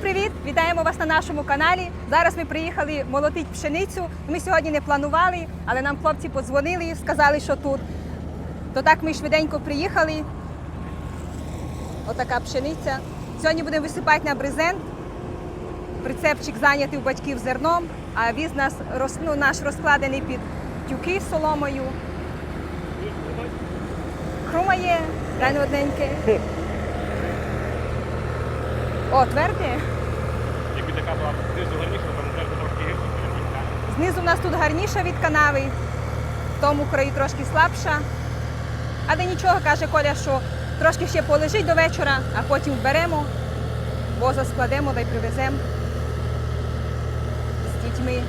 Привіт! Вітаємо вас на нашому каналі. Зараз ми приїхали молотити пшеницю. Ми сьогодні не планували, але нам хлопці подзвонили, сказали, що тут. То так ми швиденько приїхали. Отака пшениця. Сьогодні будемо висипати на брезент. Прицепчик зайнятий у батьків зерном, а віз нас ну, наш розкладений під тюки соломою. Хрумає, дай одненьке. О, тверді? Якби така була знизу гарніша, то там теж трошки гірше. Знизу в нас тут гарніша від канави, в тому краю трошки слабша. Але нічого, каже Коля, що трошки ще полежить до вечора, а потім вберемо, воза складемо та й привеземо з дітьми.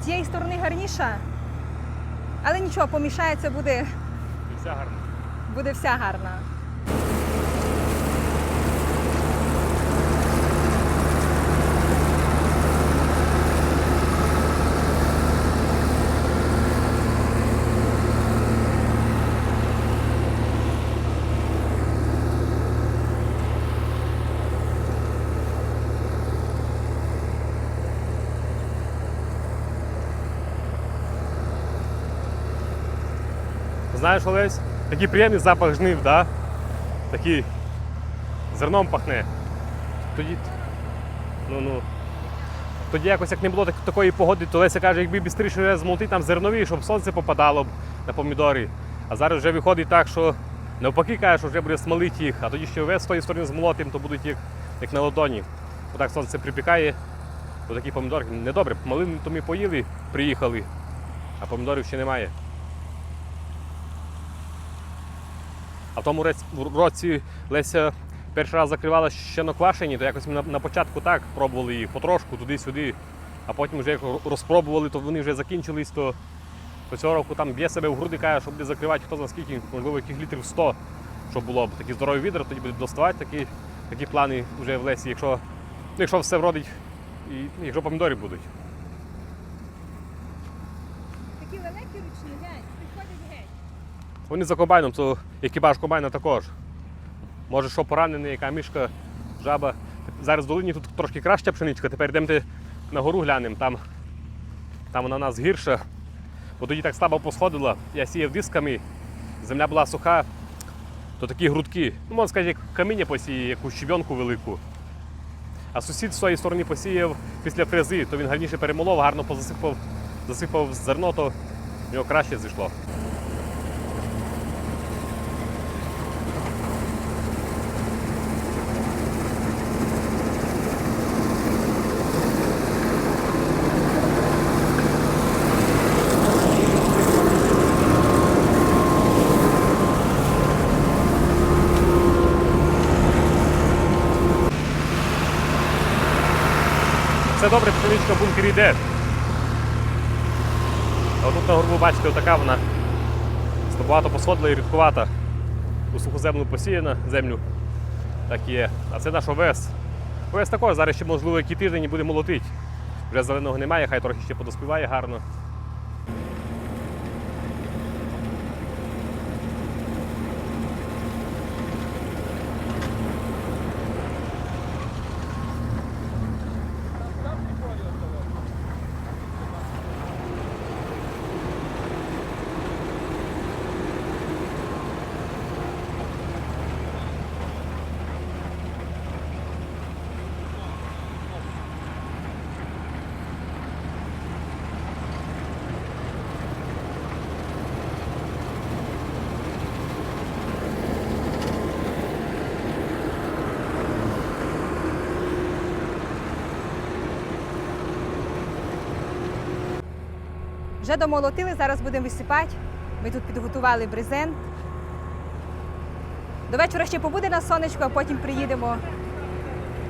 З цієї гарніша, але нічого, помішається, буде, І вся гарно. буде вся гарна. Знаєш, Олесь, такий приємний запах жнив, да? Такий зерном пахне. Тоді. Ну ну. Тоді якось як не було так- такої погоди, то Леся каже, якби швидше змолотити там зернові, щоб сонце попадало б на помідори. А зараз вже виходить так, що навпаки каже, що вже буде смолити їх, а тоді ще весь з тої сторони змолотим, то будуть їх як на ладоні. Отак сонце припікає, то такі помідорки недобре. Малини то ми поїли, приїхали, а помідорів ще немає. А в тому році Леся перший раз закривала ще на квашені, то якось ми на, початку так пробували їх потрошку туди-сюди, а потім вже як розпробували, то вони вже закінчились, то, то цього року там б'є себе в груди, каже, що буде закривати хто за скільки, можливо, яких літрів 100, щоб було б такі здорові відра, тоді буде доставати такі, такі плани вже в Лесі, якщо, ну, якщо все вродить і якщо помідори будуть. Такі великі ручні, глянь. Вони за комбайном, то екіпаж комбайна також. Може, що поранений, яка мішка, жаба. Зараз в долині тут трошки краща пшеничка, тепер йдемо на гору глянемо, там, там вона у нас гірша. Бо тоді так слабо посходила, я сіяв дисками, земля була суха, то такі грудки. Ну, можна сказати, як каміння посіє, яку щебенку велику. А сусід з своєї сторони посіяв після фрези, то він гарніше перемолов, гарно позасипав, засипав зерно, то в нього краще зійшло. Все добре, пшеничка йде. А тут на горбу, бачите, отака вона слабовато посходила і рідкувата. У суху землю посіяна землю. Так є. А це наш овес. Овес також зараз ще, можливо, який тиждень і буде молотить. Вже зеленого немає, хай трохи ще подоспіває гарно. Домолотили, зараз будемо висипати. Ми тут підготували брезент. До вечора ще побуде на сонечко, а потім приїдемо,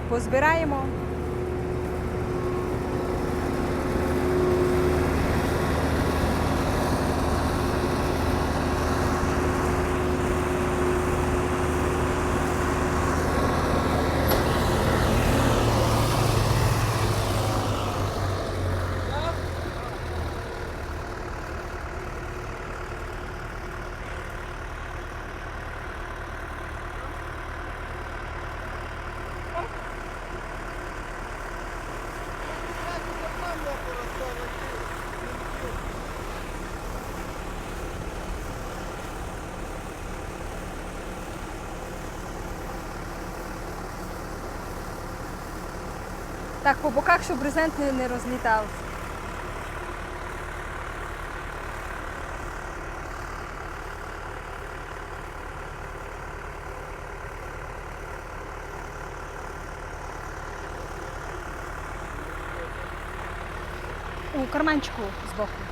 позбираємо. Так, по боках, щоб брезент не, розлітав. У карманчику збоку.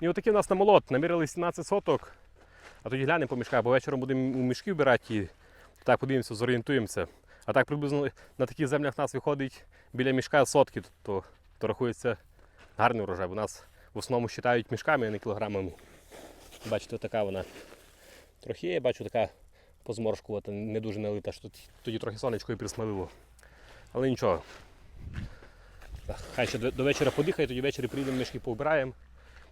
І отакий у нас намолот. Намірили 17 соток, а тоді глянемо по мішках, бо вечором будемо мішки вбирати і так подивимося, зорієнтуємося. А так приблизно на таких землях нас виходить біля мішка сотки, то, то рахується гарний урожай. Бо нас в основному вважають мішками, а не кілограмами. Бачите, така вона трохи є, бачу, така позморшкувата, не дуже налита, що тоді трохи сонечко і присмалило. Але нічого. Хай ще до, вечора подихає, тоді ввечері прийдемо, мішки повбираємо.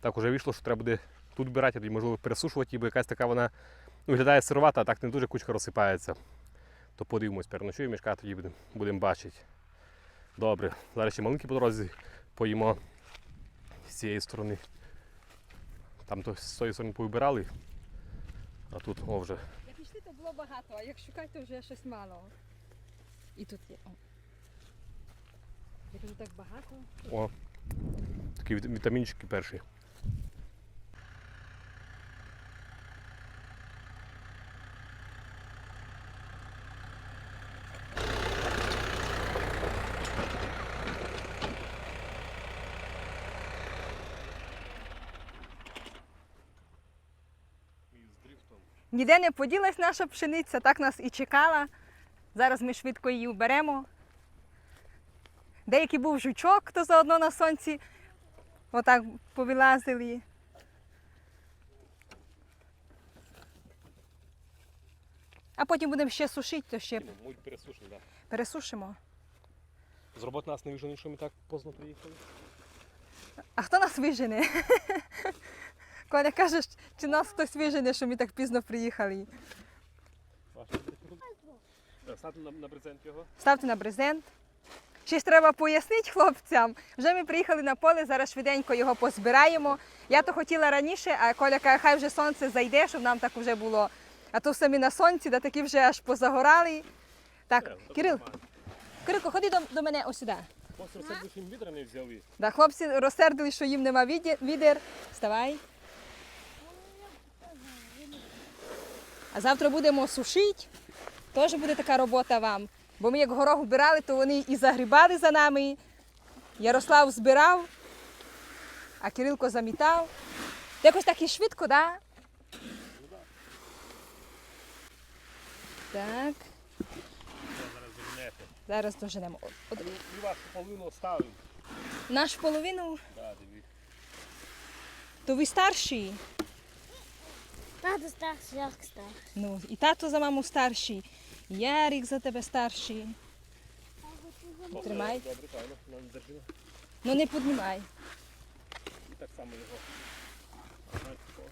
Так уже вийшло, що треба буде тут збирати, тоді можливо пересушувати, бо якась така вона ну, виглядає сировата, а так не дуже кучка розсипається. То подивимось, переночуємо мішка, тоді будемо будем бачити. Добре, зараз ще маленькі по дорозі поїмо з цієї сторони. Там то з цієї сторони повибирали, а тут о вже. Як йшли, то було багато, а як шукати, то вже щось мало. І тут є. О. Я кажу, так багато. О, такі вітамінчики перші. Ніде не поділась наша пшениця, так нас і чекала. Зараз ми швидко її уберемо. Деякий був жучок, то заодно на сонці отак повилазили. А потім будемо ще сушити, то ще Муть пересушені, так. пересушимо. З роботи нас не вижені, що ми так поздно приїхали. А хто нас вижене? Коля каже, чи нас хтось вижене, що ми так пізно приїхали. Стати на, брезент його. Ставте на брезент. Ще ж треба пояснити хлопцям. Вже ми приїхали на поле, зараз швиденько його позбираємо. Я то хотіла раніше, а Коля каже, хай вже сонце зайде, щоб нам так вже було. А то самі на сонці, да такі вже аж позагорали. Так, Кирил, Кирилко, ходи до, до мене ось сюди. Просто все їм відра не взяли. Да, хлопці розсердили, що їм нема відер. Вставай. А завтра будемо сушити. Теж буде така робота вам. Бо ми як горох вбирали, то вони і загрібали за нами. Ярослав збирав, а Кирилко замітав. Якось так і швидко, так? Да? Так, Зараз доженемо. От- Ми вас половину ставимо. Наш половину, Да, диві. то ви старші. Тато старший, як старший. Ну, і тато за маму старший, і Ярик за тебе старший. Тримай. Добре, правильно, нам держи. Ну не піднімай. І так само його. О.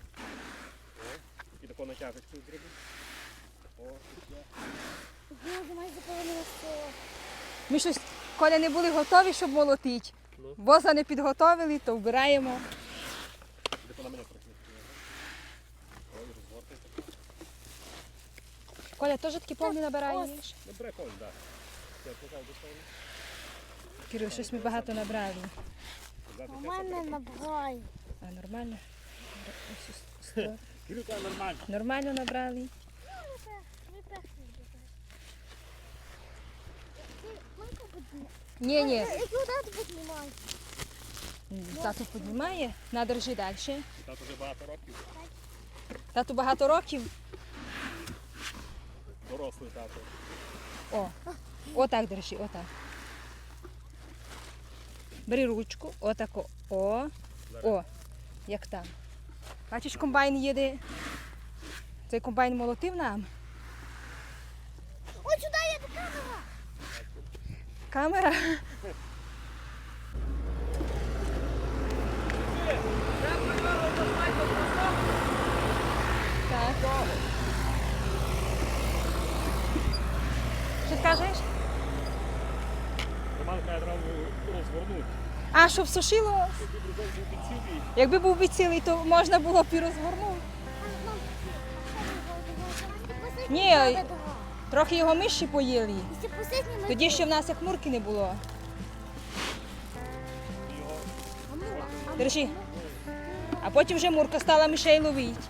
І таку натяжечку зроби. О, і все. Боже, майже половина. Ми щось, коли не були готові, щоб молотити. Ну. Воза не підготовили, то вбираємо. Де на мене трохи. Ой, розгортайте. Коля теж такі повні набираєш? Не бере конь, так. Я покажу. Кирил, щось ми багато набрали. У мене собі. А нормально? Ось ось, сто. Кирюка нормально. Нормально набрали. Ні, ні. Куди? Тато піднімає, на держи далі. Тато вже багато років. Тату багато років. Дорослий тато. О, отак держи, отак. Бери ручку, отако. О, Зараз. о, як там. Бачиш, комбайн їде. Цей комбайн молотив нам. Ось сюди є камера. Камера. Так. Що скажеш? Роман каже, треба розгорнути. А, щоб сушило? Якби був би цілий, то можна було б і розгорнути. Ні, Трохи його миші поїли. Тоді ще в нас як мурки не було. Держи. А потім вже мурка стала мишей ловити.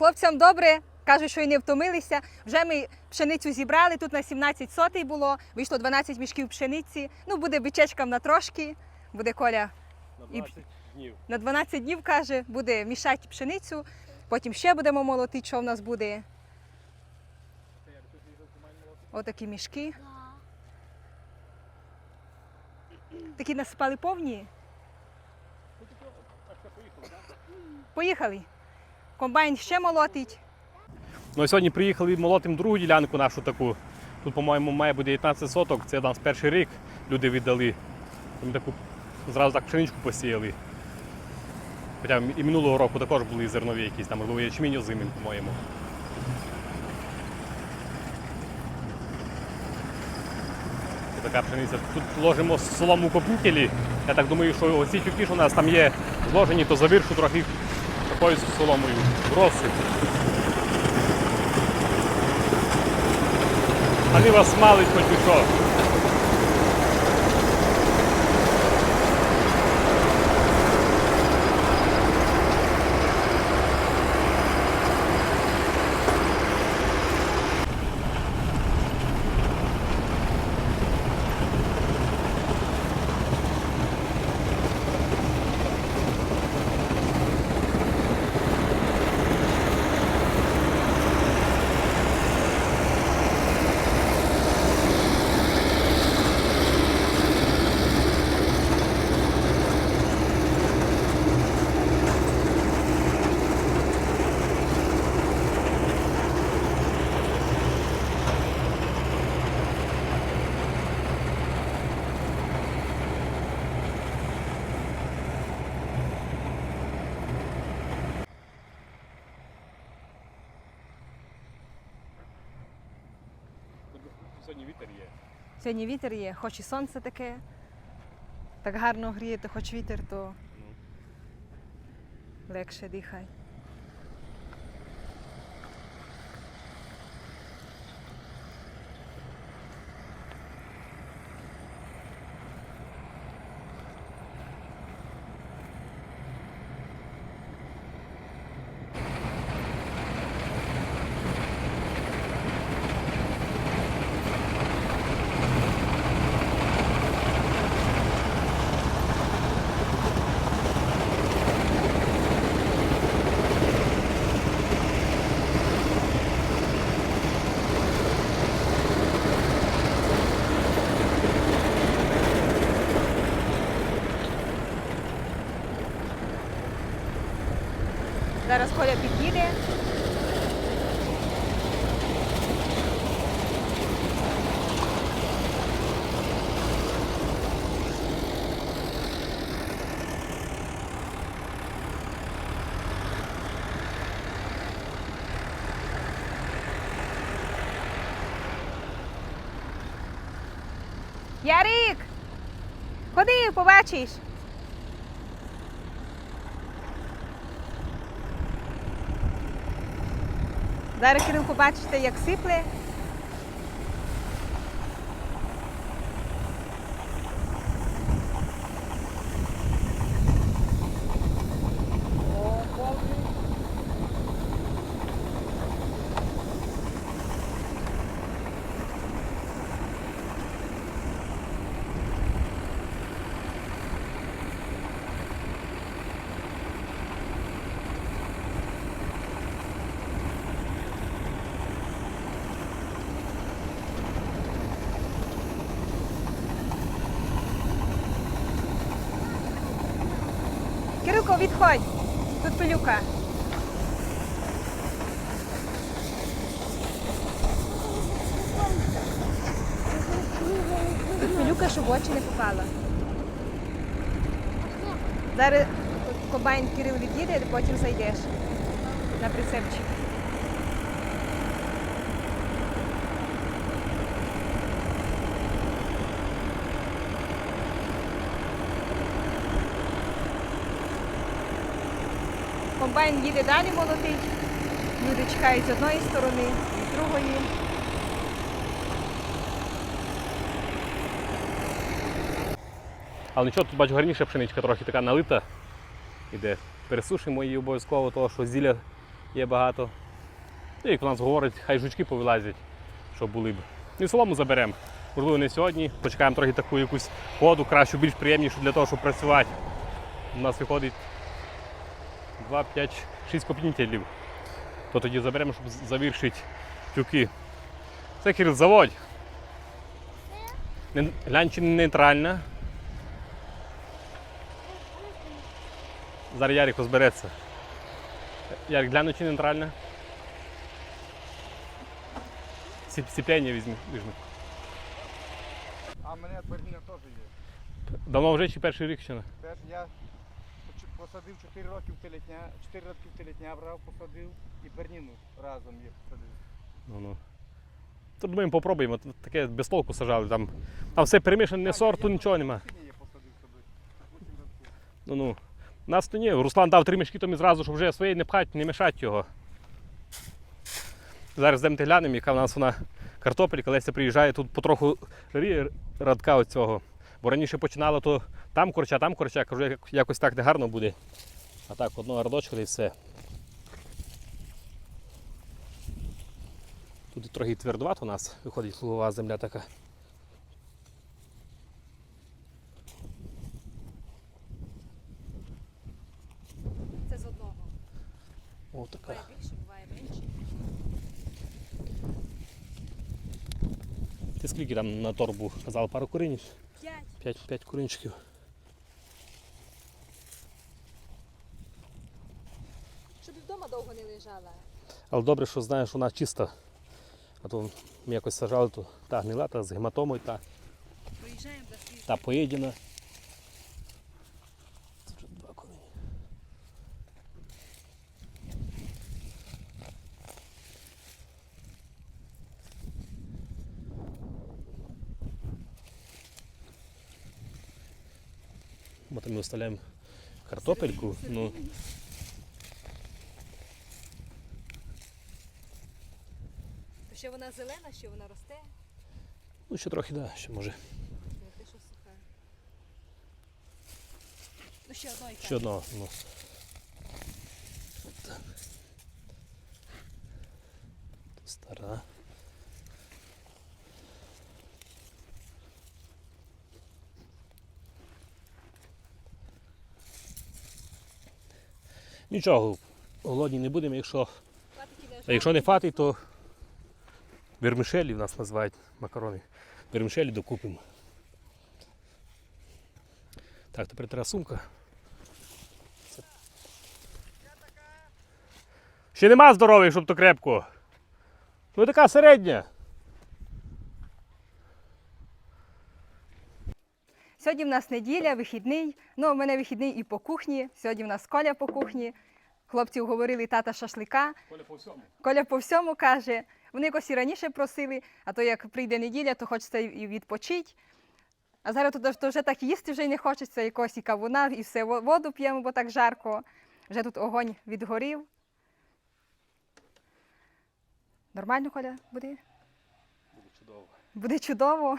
Хлопцям добре, кажуть, що і не втомилися. Вже ми пшеницю зібрали. Тут на 17 сотий було, вийшло 12 мішків пшениці. Ну, буде бичечкам на трошки, буде коля На І- днів. на 12 днів каже, буде мішати пшеницю. Потім ще будемо молотити, що в нас буде. Отакі мішки. Такі насипали повні. Поїхали. Комбайн ще молотить. Ну, сьогодні приїхали молотим другу ділянку нашу таку. Тут, по-моєму, має бути 19 соток. Це нас перший рік люди віддали. Ми таку зразу так пшеничку посіяли. Хоча і минулого року також були зернові якісь, там, можливо, ячмінь озимин, по-моєму. Така пшениця. Тут ложимо солому копнітелі. Я так думаю, що оці тюки, що у нас там є зложені, то завіршу трохи такою соломою. Розсип. Они вас смалить хоть і що. Сьогодні вітер є. Сьогодні вітер є, хоч і сонце таке. Так гарно гріє, то хоч вітер, то легше дихай. Зараз Коля підійде. Ярик, ходи, побачиш. Зараз Кирил побачите, як сипле. Відходь. Тут пилюка. Тут пилюка, щоб очі не попала. Зараз комбайн Кирил від'їде, потім зайдеш на прицепчик. Комбайн їде далі молотить. Люди чекають з одної сторони, з другої. Але нічого, тут бачу гарніша пшеничка трохи така налита. Іде. Пересушимо її обов'язково, того що зілля є багато. І як у нас говорить, хай жучки повилазять, щоб були б. І солому заберемо. Можливо, не сьогодні. Почекаємо трохи таку якусь воду, кращу, більш приємнішу для того, щоб працювати. У нас виходить 2, 5, 6 копнітелів. То тоді заберемо, щоб завершити тюки. Це Кирил, заводь. Глянь, чи не нейтральна. Зараз Ярик розбереться. Ярик, гляну, чи нейтральна. Сіпляння візьми. візьми. А мене теж є. Давно вже чи перший рік ще не? Теж я посадив 4 роки в телетня, 4 роки в телетня брав, посадив і берніну разом їх посадив. Ну, ну. То думаємо, попробуємо. Таке без толку сажали. Там, там все перемішане, не сорту, нічого нема. Ну, ну. Нас то ні. Руслан дав три мішки, то ми зразу, щоб вже своє не пхати, не мішати його. Зараз йдемо глянемо, яка в нас вона картопелька. Леся приїжджає, тут потроху радка оцього. Бо раніше починала, то там корча, там корча, кажу, як- якось так не гарно буде. А так, одного радочка і все. Тут трохи твердувато у нас виходить лугова земля така. Це з одного. О, така. більше, буває менше. Ти скільки там на торбу казав? Пару куринів? П'ять, п'ять куринчиків. Щоб вдома довго не лежала. Але добре, що знаєш, вона чиста. А то ми якось сажали, то та гнила, та з гематомою, та, та поїдена. Ми оставляємо картопельку. Ну, ще вона зелена, ще вона росте, ну ще трохи, да, ще може. не те, що суха. Ну ще одної Ще одного. Ну. Так. Тут Стара. Нічого, голодні не будемо, якщо, а якщо не фати, то вермішелі в нас називають макарони. Вермішелі докупимо. Так, тепер треба сумка. Ще нема здорових, щоб то крепко. Ну така середня. Сьогодні в нас неділя, вихідний. Ну, у мене вихідний і по кухні. Сьогодні в нас Коля по кухні. Хлопці говорили тата шашлика. Коля по всьому. Коля по всьому каже. Вони якось і раніше просили, а то як прийде неділя, то хочеться і відпочити. А зараз тут то вже так їсти вже й не хочеться, якогось і кавуна, і все воду п'ємо, бо так жарко. Вже тут огонь відгорів. Нормально, Коля, буде? Буде чудово. Буде чудово.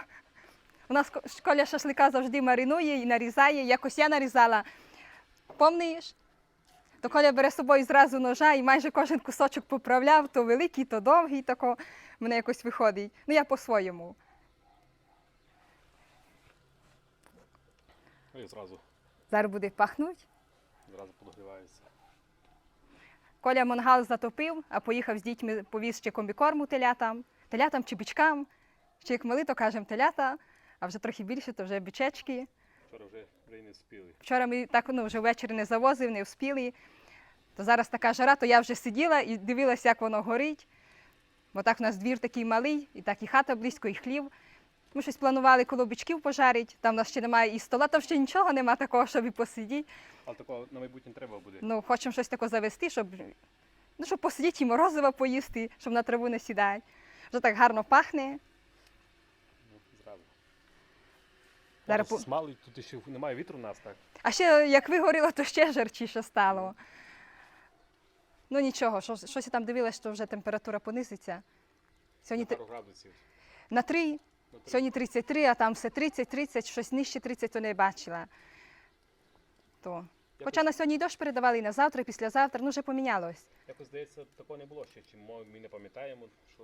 У нас Коля шашлика завжди маринує і нарізає. Якось я нарізала. Помниш? То Коля бере з собою зразу ножа і майже кожен кусочок поправляв, то великий, то довгий, тако мене якось виходить. Ну я по-своєму. Ну і зразу, Зараз буде пахнуть. зразу подогрівається. Коля мангал затопив, а поїхав з дітьми, повіз ще комбікорму телятам, телятам чи бичкам. Ще як мали, то кажемо телята, а вже трохи більше, то вже бичечки. Вчора вже, й не спіли. Вчора ми так ну, вже ввечері не завозив, не вспіли. То зараз така жара, то я вже сиділа і дивилася, як воно горить. Бо так у нас двір такий малий, і так і хата близько, і хлів. Ми щось планували коло бичків пожарити, там у нас ще немає і стола, там ще нічого немає такого, щоб і посидіти. Але такого на майбутнє треба буде. Ну, хочемо щось таке завести, щоб, ну, щоб посидіти і морозива поїсти, щоб на траву не сідати. Вже так гарно пахне. Ну, зразу. Зараз по- смалить, тут ще немає вітру у нас, так? А ще як вигоріло, то ще жарчіше стало. Ну нічого, що, щось я там дивилась, що вже температура понизиться. Сьогодні На три- пару градусів. на 3, На три. сьогодні 33, а там все 30, 30, щось нижче 30, то не бачила. То. Хоча на сьогодні й дощ передавали і на завтра, і післязавтра, ну вже помінялось. Якось здається, такого не було ще. Чи ми не пам'ятаємо, що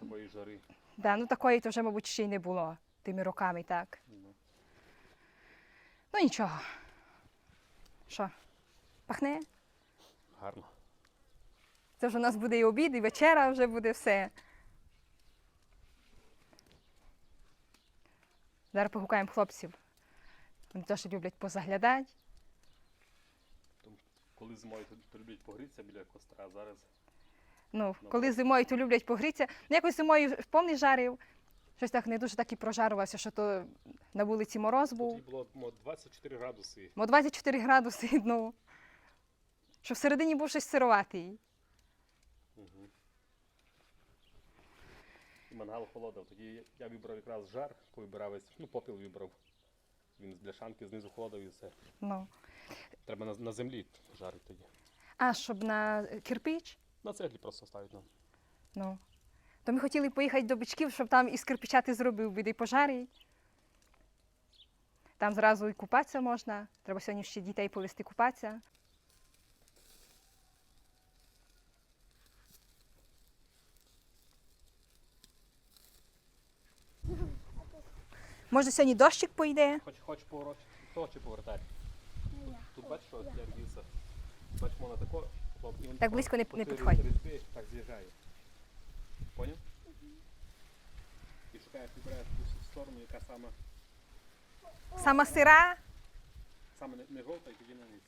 такої жари. Да, ну такої то вже, мабуть, ще й не було тими роками, так. Ну. Ну нічого. Що? Пахне? Гарно. Це вже у нас буде і обід, і вечера вже буде все. Зараз погукаємо хлопців. Вони теж люблять позаглядати. Коли зимою то, то люблять погрітися біля костра, а зараз Ну, коли зимою, то люблять погрітися. Ну, якось зимою повний жарив. Щось так не дуже так і прожарувався, що то на вулиці мороз був. і було мо, 24 градуси. Мо 24 градуси, ну. Що всередині був щось сироватий. Угу. І мангал холодав. Тоді я вибрав якраз жар, повибирав весь, ну попіл вибрав. Він з бляшанки знизу холодав і все. Ну. Треба на, на землі жарити тоді. А, щоб на кирпич? На цеглі просто ставити нам. Ну. То ми хотіли поїхати до бичків, щоб там із кирпича ти зробив біди пожарить. Там зразу і купатися можна. Треба сьогодні ще дітей повести купатися. Може, сьогодні дощик пойде? Хоч, хоч поворот, то чи повертати. Тут, тут бачиш, що я рвівся. Бачиш, можна тако, і він Так близько не- не підходь. так з'їжджає. Поняв? І шукаєш, вибираєш ту сторону, яка сама, Сама сира. саме не, не жовта, і тоді на низ.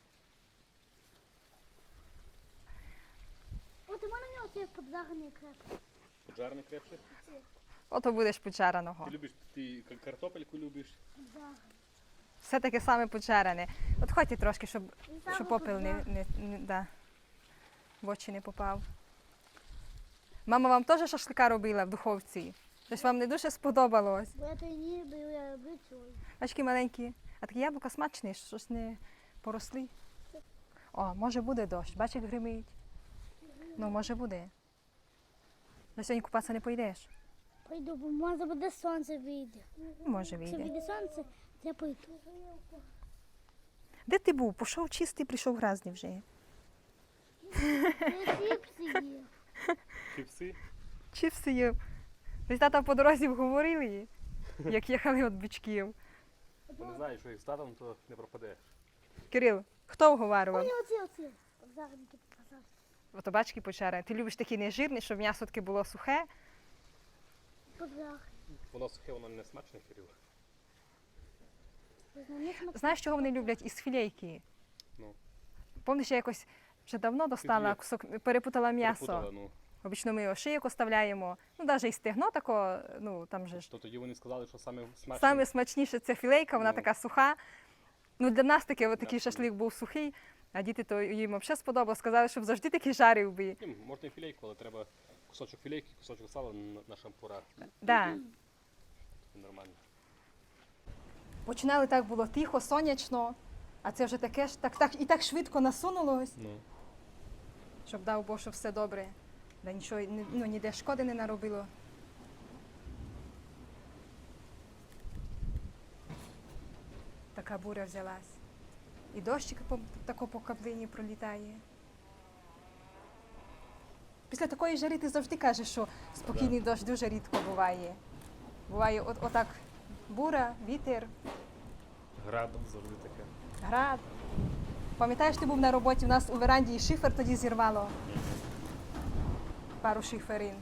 От у мене ось є подзаганий креп. Жарне крепше. Ото будеш поджареного. Ти любиш, ти кар- картопельку любиш. Все таке саме поджарене. От ходьте трошки, щоб, саме щоб попел не, не, не, да, в очі не попав. Мама вам теж шашлика робила в духовці. Щось вам не дуже сподобалось. Бо ні, бо я люблю цього. Бачки маленькі. А такі яблука смачні, щось не поросли. О, може буде дощ. Бач, як гримить. Ну, може буде. На сьогодні купатися не поїдеш. Пойду, бо може буде сонце вийде. Може Якщо вийде. вийде сонце, я пойду. Де ти був? Пішов чистий, прийшов грязний вже. Я чіпси їв. Чіпси. Чіпси їв. Десь тата по дорозі говорили, як їхали від бичків. Бо не знаєш, що їх з татом, то не пропаде. Кирил, хто вговарював? Ой, оці, оці. Подзаганики показав. Ото бачки почари. Ти любиш такі нежирні, щоб м'ясо таке було сухе. Подзаганики. Воно сухе, воно не смачне, Кирил. Знаєш, чого вони люблять із філейки? Ну. Пам'ятаєш, я якось вже давно достала Філе. кусок, перепутала м'ясо. Перепутала, ну. Обично ми його шийок оставляємо. Ну, навіть і стегно тако, ну там же ж. То тоді вони сказали, що саме смачне. Саме смачніше це філейка, вона Ну. така суха. Ну, для нас таке, от такий Да. шашлик був сухий, а діти то їм взагалі сподобалось. Сказали, щоб завжди такий жарив би. Ні, можна і філейку, але треба кусочок філейки, кусочок сала на, на шампура. Да. Нормально. Починали так було тихо, сонячно, а це вже таке ж так, так і так швидко насунулось, Ну. щоб дав Бог, щоб все добре. Да нічого ну, ніде шкоди не наробило. Така буря взялась. І дощик по, тако по каплині пролітає. Після такої жари ти завжди кажеш, що спокійний дощ дуже рідко буває. Буває от, отак бура, вітер, Градом завжди таке. град. Пам'ятаєш, ти був на роботі, у нас у веранді і шифер тоді зірвало. Пару шиферин.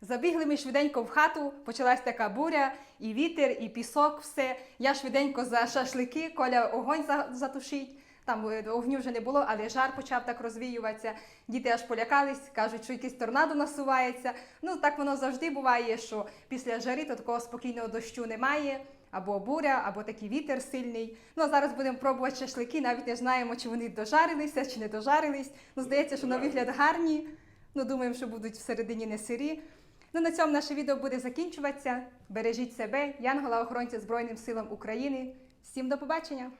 Забігли ми швиденько в хату, почалась така буря, і вітер, і пісок, все. Я швиденько за шашлики, Коля огонь за- затушить. Там е, огню вже не було, але жар почав так розвіюватися. Діти аж полякались, кажуть, що якийсь торнадо насувається. Ну так воно завжди буває, що після жари то такого спокійного дощу немає. Або буря, або такий вітер сильний. Ну а зараз будемо пробувати шашлики. Навіть не знаємо, чи вони дожарилися, чи не дожарились. Ну, здається, що на вигляд гарні. Ну, думаємо, що будуть всередині не сирі. Ну, на цьому наше відео буде закінчуватися. Бережіть себе, Янгола охоронця Збройним силам України. Всім до побачення!